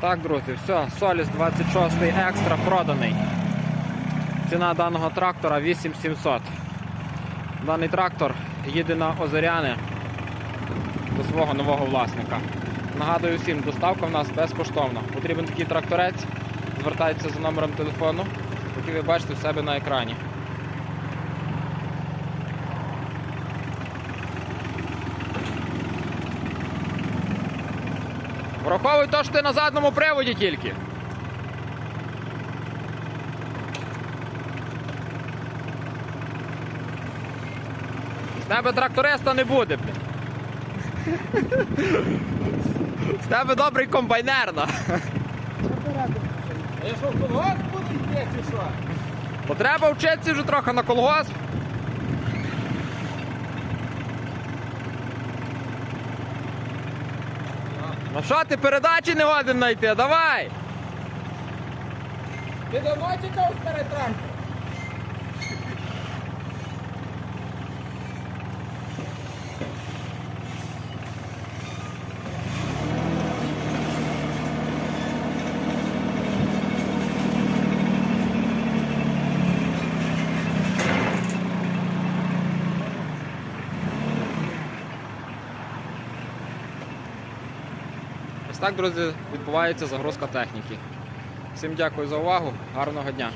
Так, друзі, все, Соліс 26 екстра проданий. Ціна даного трактора 8700. Даний трактор їде на Озеряни до свого нового власника. Нагадую всім, доставка в нас безкоштовна. Потрібен такий тракторець, звертайтеся за номером телефону, який ви бачите в себе на екрані. Враховуй то, що ти на задньому приводі тільки. З тебе тракториста не буде, блін. З тебе добрий комбайнер, на. А я що, в колгосп буду йти чи що? Бо треба вчитися вже трохи на колгосп. Ну що ти передачі не годен знайти? Давай! Ти давно тікав перед так, друзі, відбувається загрузка техніки. Всім дякую за увагу, гарного дня!